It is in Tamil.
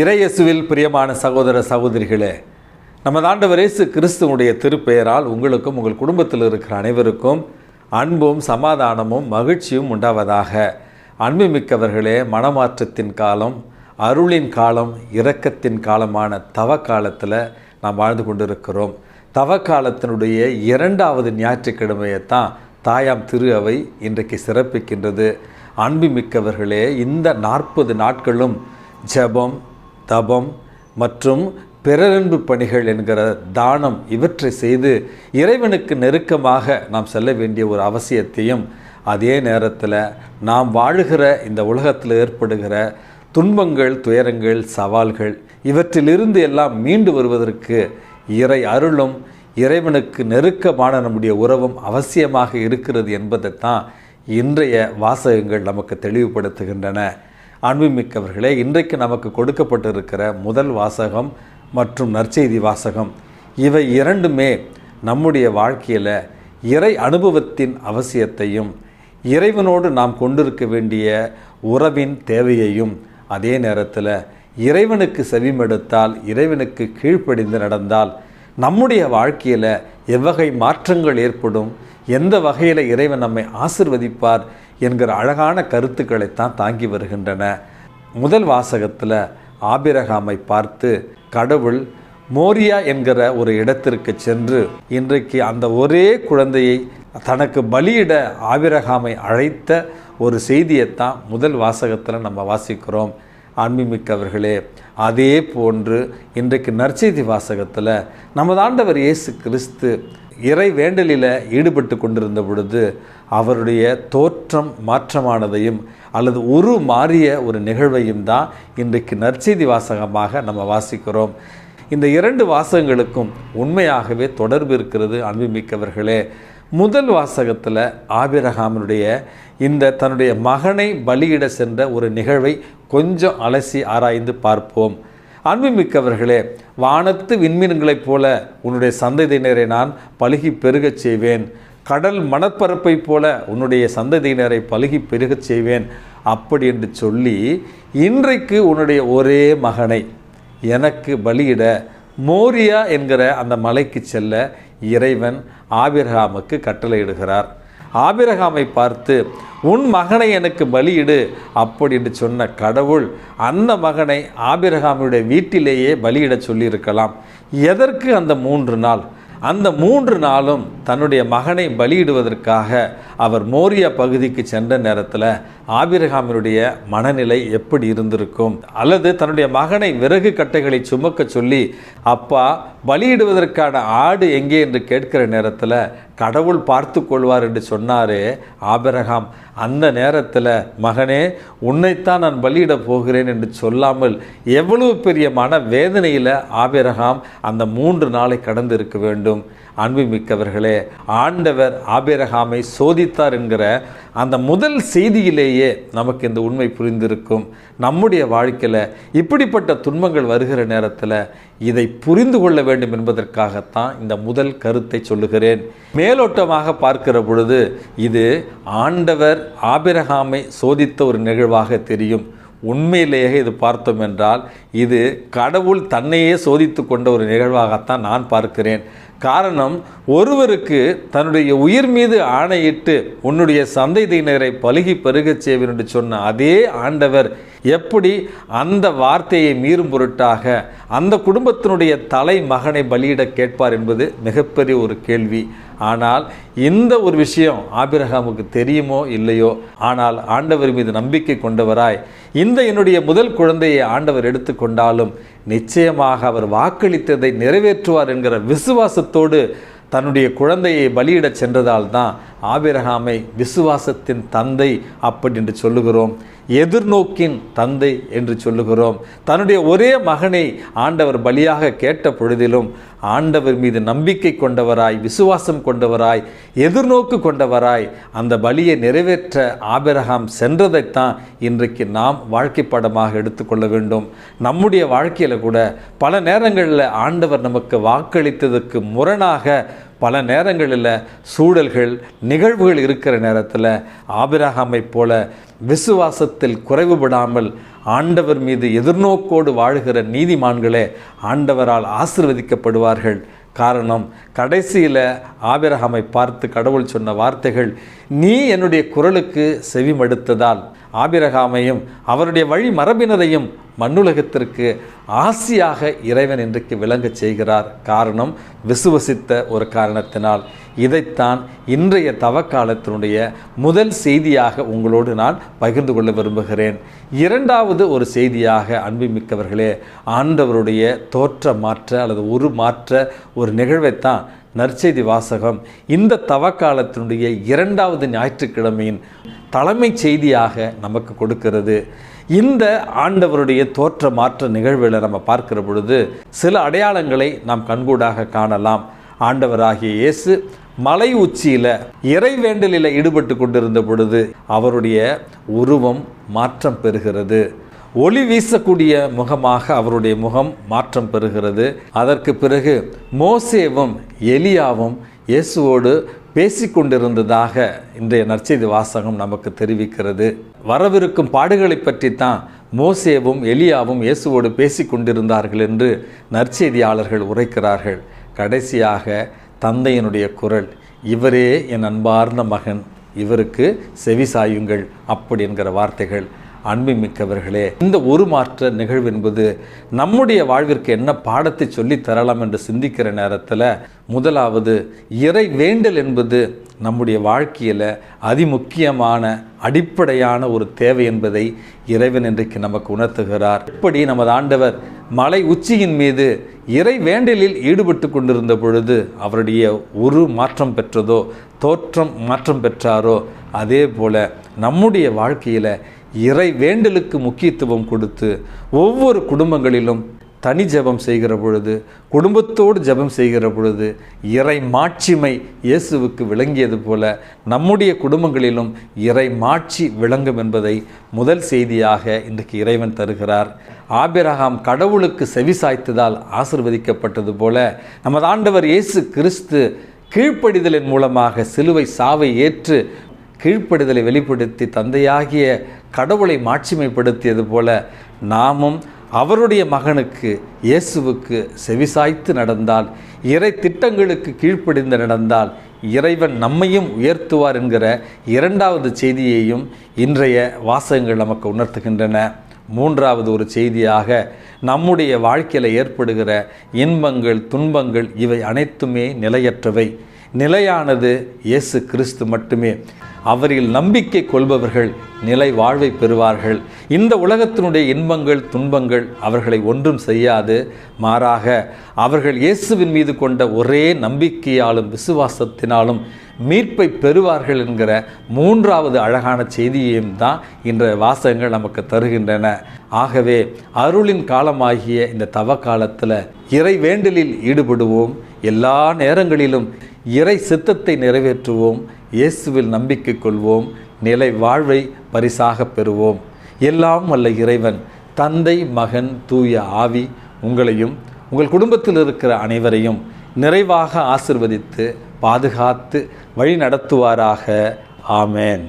இறையசுவில் பிரியமான சகோதர சகோதரிகளே நம்ம ஆண்டவர் இயேசு கிறிஸ்துவனுடைய திருப்பெயரால் உங்களுக்கும் உங்கள் குடும்பத்தில் இருக்கிற அனைவருக்கும் அன்பும் சமாதானமும் மகிழ்ச்சியும் உண்டாவதாக. அன்புமிக்கவர்களே மனமாற்றத்தின் காலம் அருளின் காலம் இரக்கத்தின் காலமான தவ காலத்தில் நாம் வாழ்ந்து கொண்டிருக்கிறோம். தவ காலத்தினுடைய இரண்டாவது ஞாயிற்றுக்கிழமையை தான் தாயாம் திரு அவை இன்றைக்கு சிறப்பிக்கின்றது. அன்புமிக்கவர்களே இந்த நாற்பது நாட்களும் ஜெபம் தபம் மற்றும் பிறரன்பு பணிகள் என்கிற தானம் இவற்றை செய்து இறைவனுக்கு நெருக்கமாக நாம் செல்ல வேண்டிய ஒரு அவசியத்தையும் அதே நேரத்தில் நாம் வாழுகிற இந்த உலகத்தில் ஏற்படுகிற துன்பங்கள் துயரங்கள் சவால்கள் இவற்றிலிருந்து எல்லாம் மீண்டு வருவதற்கு இறை அருளும் இறைவனுக்கு நெருக்கமான நம்முடைய உறவும் அவசியமாக இருக்கிறது என்பதைத்தான் இன்றைய வாசகங்கள் நமக்கு தெளிவுபடுத்துகின்றன. அன்புமிக்கவர்களே இன்றைக்கு நமக்கு கொடுக்கப்பட்டிருக்கிற முதல் வாசகம் மற்றும் நற்செய்தி வாசகம். இவை இரண்டுமே நம்முடைய வாழ்க்கையில் இறை அனுபவத்தின் அவசியத்தையும் இறைவனோடு நாம் கொண்டிருக்க வேண்டிய உறவின் தேவையையும் அதே நேரத்தில் இறைவனுக்கு செவிமெடுத்தால் இறைவனுக்கு கீழ்ப்படிந்து நடந்தால் நம்முடைய வாழ்க்கையில் எவ்வகை மாற்றங்கள் ஏற்படும் எந்த வகையில் இறைவன் நம்மை ஆசிர்வதிப்பார் என்கிற அழகான கருத்துக்களைத்தான் தாங்கி வருகின்றன. முதல் வாசகத்தில் ஆபிரகாமை பார்த்து கடவுள் மோரியா என்கிற ஒரு இடத்திற்கு சென்று இன்றைக்கு அந்த ஒரே குழந்தையை தனக்கு பலியிட ஆபிரகாமை அழைத்த ஒரு செய்தியைத்தான் முதல் வாசகத்தில் நம்ம வாசிக்கிறோம். அன்புமிக்கவர்களே அதே போன்று இன்றைக்கு நற்செய்தி வாசகத்தில் நமது ஆண்டவர் இயேசு கிறிஸ்து இறை வேண்டலில் ஈடுபட்டு கொண்டிருந்த பொழுது அவருடைய தோற்றம் மாற்றமானதையும் அல்லது உரு மாறிய ஒரு நிகழ்வையும் தான் இன்றைக்கு நற்செய்தி வாசகமாக நம்ம வாசிக்கிறோம். இந்த இரண்டு வாசகங்களுக்கும் உண்மையாகவே தொடர்பு இருக்கிறது அன்புமிக்கவர்களே. முதல் வாசகத்தில் ஆபிரகாமனுடைய இந்த தன்னுடைய மகனை பலியிட சென்ற ஒரு நிகழ்வை கொஞ்சம் அலசி ஆராய்ந்து பார்ப்போம். அன்புமிக்கவர்களே வானத்து விண்மீன்களைப் போல உன்னுடைய சந்ததியினரை நான் பழுகி பெருகச் செய்வேன். கடல் மணற்பரப்பைப் போல உன்னுடைய சந்ததியினரை பழுகி பெருகச் செய்வேன் அப்படி என்று சொல்லி இன்றைக்கு உன்னுடைய ஒரே மகனை எனக்கு பலியிட மோரியா என்கிற அந்த மலைக்கு செல்ல இறைவன் ஆபிரகாமுக்கு கட்டளையிடுகிறார். ஆபிரகாமை பார்த்து உன் மகனை எனக்கு பலியிடு அப்படி என்று சொன்ன கடவுள் அந்த மகனை ஆபிரகாமுடைய வீட்டிலேயே பலியிட சொல்லியிருக்கலாம். எதற்கு அந்த மூன்று நாள்? அந்த மூன்று நாளும் தன்னுடைய மகனை பலியிடுவதற்காக அவர் மோரியா பகுதிக்கு சென்ற நேரத்தில் ஆபிரகாமினுடைய மனநிலை எப்படி இருந்திருக்கும்? அல்லது தன்னுடைய மகனை விறகு கட்டைகளை சுமக்க சொல்லி அப்பா பலியிடுவதற்கான ஆடு எங்கே? என்று கேட்கிற நேரத்தில் கடவுள் பார்த்து கொள்வார் என்று சொன்னாரே ஆபிரகாம். அந்த நேரத்தில் மகனே உன்னைத்தான் நான் பலியிட போகிறேன் என்று சொல்லாமல் எவ்வளவு பெரிய மன வேதனையில் ஆபிரகாம் அந்த மூன்று நாளை கடந்து இருக்க வேண்டும். அன்புமிக்கவர்களே ஆண்டவர் ஆபிரகாமை சோதித்தார் என்கிற அந்த முதல் செய்தியிலேயே நமக்கு இந்த உண்மை புரிந்திருக்கும். நம்முடைய வாழ்க்கையில் இப்படிப்பட்ட துன்பங்கள் வருகிற நேரத்தில் இதை புரிந்து கொள்ள வேண்டும் என்பதற்காகத்தான் இந்த முதல் கருத்தை சொல்லுகிறேன். மேலோட்டமாக பார்க்கிற பொழுது இது ஆண்டவர் ஆபிரகாமை சோதித்த ஒரு நிகழ்வாக தெரியும். உண்மையிலேயே இது பார்த்தோம் என்றால் இது கடவுள் தன்னையே சோதித்து கொண்ட ஒரு நிகழ்வாகத்தான் நான் பார்க்கிறேன். காரணம் ஒருவருக்கு தன்னுடைய உயிர் மீது ஆணையிட்டு உன்னுடைய சந்தைதியினரை பழுகி பருகச் செய்வேன் என்று சொன்ன அதே ஆண்டவர் எப்படி அந்த வார்த்தையை மீறும் பொருட்டாக அந்த குடும்பத்தினுடைய தலை மகனை பலியிட கேட்பார் என்பது மிகப்பெரிய ஒரு கேள்வி. ஆனால் இந்த ஒரு விஷயம் ஆபிரகாமுக்கு தெரியுமோ இல்லையோ? ஆனால் ஆண்டவர் மீது நம்பிக்கை கொண்டவராய் இந்த என்னுடைய முதல் குழந்தையை ஆண்டவர் எடுத்துக்கொண்டாலும் நிச்சயமாக அவர் வாக்களித்ததை நிறைவேற்றுவார் என்கிற விசுவாசத்தோடு தன்னுடைய குழந்தையை பலியிடச் சென்றதால் தான் ஆபிரகாமை விசுவாசத்தின் தந்தை அப்படி என்று சொல்லுகிறோம். எதிர்நோக்கின் தந்தை என்று சொல்லுகிறோம். தன்னுடைய ஒரே மகனை ஆண்டவர் பலியாக கேட்ட பொழுதிலும் ஆண்டவர் மீது நம்பிக்கை கொண்டவராய் விசுவாசம் கொண்டவராய் எதிர்நோக்கு கொண்டவராய் அந்த பலியை நிறைவேற்ற ஆபிரகாம் சென்றதைத்தான் இன்றைக்கு நாம் வாழ்க்கை படமாக எடுத்துக்கொள்ள வேண்டும். நம்முடைய வாழ்க்கையில் கூட பல நேரங்களில் ஆண்டவர் நமக்கு வாக்களித்ததுக்கு முரணாக பல நேரங்களில் சூழல்கள் நிகழ்வுகள் இருக்கிற நேரத்தில் ஆபிரகாமை போல விசுவாசத்தில் குறைவுபடாமல் ஆண்டவர் மீது எதிர்நோக்கோடு வாழுகிற நீதிமான்களே ஆண்டவரால் ஆசிர்வதிக்கப்படுவார்கள். காரணம் கடைசியில் ஆபிரகாமை பார்த்து கடவுள் சொன்ன வார்த்தைகள் நீ என்னுடைய குரலுக்கு செவிமடுத்ததால். ஆபிரகாமையும் அவருடைய வழி மரபினரையும் மண்ணுலகத்திற்கு ஆசியாக இறைவன் இன்றைக்கு விளங்கச் செய்கிறார். காரணம் விசுவசித்த ஒரு காரணத்தினால். இதைத்தான் இன்றைய தவக்காலத்தினுடைய முதல் செய்தியாக உங்களோடு நான் பகிர்ந்து கொள்ள விரும்புகிறேன். இரண்டாவது ஒரு செய்தியாக அன்புமிக்கவர்களே ஆண்டவருடைய தோற்ற மாற்ற அல்லது ஒரு மாற்ற ஒரு நிகழ்வைத்தான் நற்செய்தி வாசகம் இந்த தவக்காலத்தினுடைய இரண்டாவது ஞாயிற்றுக்கிழமையின் தலைமைச் செய்தியாக நமக்கு கொடுக்கிறது. இந்த ஆண்டவருடைய தோற்ற மாற்ற நிகழ்வில் நம்ம பார்க்கிற பொழுது சில அடையாளங்களை நாம் கண்கூடாக காணலாம். ஆண்டவராகிய இயேசு மலை உச்சியில் இறைவேண்டலில் ஈடுபட்டு கொண்டிருந்த பொழுது அவருடைய உருவம் மாற்றம் பெறுகிறது. ஒளி வீசக்கூடிய முகமாக அவருடைய முகம் மாற்றம் பெறுகிறது. அதற்கு பிறகு மோசேவும் எலியாவும் இயேசுவோடு பேசிக்கொண்டிருந்ததாக இன்றைய நற்செய்தி வாசகம் நமக்கு தெரிவிக்கிறது. வரவிருக்கும் பாடுகளை பற்றித்தான் மோசேவும் எலியாவும் இயேசுவோடு பேசிக்கொண்டிருந்தார்கள் என்று நற்செய்தியாளர்கள் உரைக்கிறார்கள். கடைசியாக தந்தையினுடைய குரல் இவரே என் அன்பார்ந்த மகன் இவருக்கு செவி சாயுங்கள் அப்படி என்கிற வார்த்தைகள் அன்புமிக்கவர்களே இந்த ஒரு மாற்ற நிகழ்வு என்பது நம்முடைய வாழ்விற்கு என்ன பாடத்தை சொல்லித் தரலாம் என்று சிந்திக்கிற நேரத்தில் முதலாவது இறை வேண்டல் என்பது நம்முடைய வாழ்க்கையில் அதிமுக்கியமான அடிப்படையான ஒரு தேவை என்பதை இறைவன் இன்றைக்கு நமக்கு உணர்த்துகிறார். இப்படி நமது ஆண்டவர் மலை உச்சியின் மீது இறை வேண்டலில் ஈடுபட்டு கொண்டிருந்த பொழுது அவருடைய ஒரு மாற்றம் பெற்றதோ தோற்றம் மாற்றம் பெற்றாரோ அதே போல நம்முடைய வாழ்க்கையில் இறை வேண்டலுக்கு முக்கியத்துவம் கொடுத்து ஒவ்வொரு குடும்பங்களிலும் தனி ஜெபம் செய்கிற பொழுது குடும்பத்தோடு ஜெபம் செய்கிற பொழுது இறை மாட்சிமை இயேசுவுக்கு விளங்கியது போல நம்முடைய குடும்பங்களிலும் இறை மாட்சி விளங்கும் என்பதை முதல் செய்தியாக இன்றைக்கு இறைவன் தருகிறார். ஆபிரகாம் கடவுளுக்கு செவி சாய்த்ததால் ஆசிர்வதிக்கப்பட்டது போல நமது ஆண்டவர் இயேசு கிறிஸ்து கீழ்ப்படிதலின் மூலமாக சிலுவை சாவை ஏற்று கீழ்ப்படிதலை வெளிப்படுத்தி தந்தையாகிய கடவுளை மாட்சிமைப்படுத்தியது போல நாமும் அவருடைய மகனுக்கு இயேசுவுக்கு செவிசாய்த்து நடந்தால் இறை திட்டங்களுக்கு கீழ்ப்படிந்து நடந்தால் இறைவன் நம்மையும் உயர்த்துவார் என்கிற இரண்டாவது செய்தியையும் இன்றைய வாசகங்கள் நமக்கு உணர்த்துகின்றன. மூன்றாவது ஒரு செய்தியாக நம்முடைய வாழ்க்கையில் ஏற்படுகிற இன்பங்கள் துன்பங்கள் இவை அனைத்துமே நிலையற்றவை. நிலையானது இயேசு கிறிஸ்து மட்டுமே. அவரில் நம்பிக்கை கொள்பவர்கள் நிலை வாழ்வை பெறுவார்கள். இந்த உலகத்தினுடைய இன்பங்கள் துன்பங்கள் அவர்களை ஒன்றும் செய்யாது. மாறாக அவர்கள் இயேசுவின் மீது கொண்ட ஒரே நம்பிக்கையாலும் விசுவாசத்தினாலும் மீட்பை பெறுவார்கள் என்கிற மூன்றாவது அழகான செய்தியையும் தான் இன்றைய வாசகங்கள் நமக்கு தருகின்றன. ஆகவே அருளின் காலமாகிய இந்த தவ காலத்தில் இறை வேண்டலில் ஈடுபடுவோம். எல்லா நேரங்களிலும் இறை சித்தத்தை நிறைவேற்றுவோம். இயேசுவில் நம்பிக்கை கொள்வோம் நிலை வாழ்வை பரிசாக பெறுவோம். எல்லாம் வல்ல இறைவன் தந்தை மகன் தூய ஆவி உங்களையும் உங்கள் குடும்பத்தில் இருக்கிற அனைவரையும் நிறைவாக ஆசிர்வதித்து பாதுகாத்து வழி நடத்துவாராக ஆமேன்.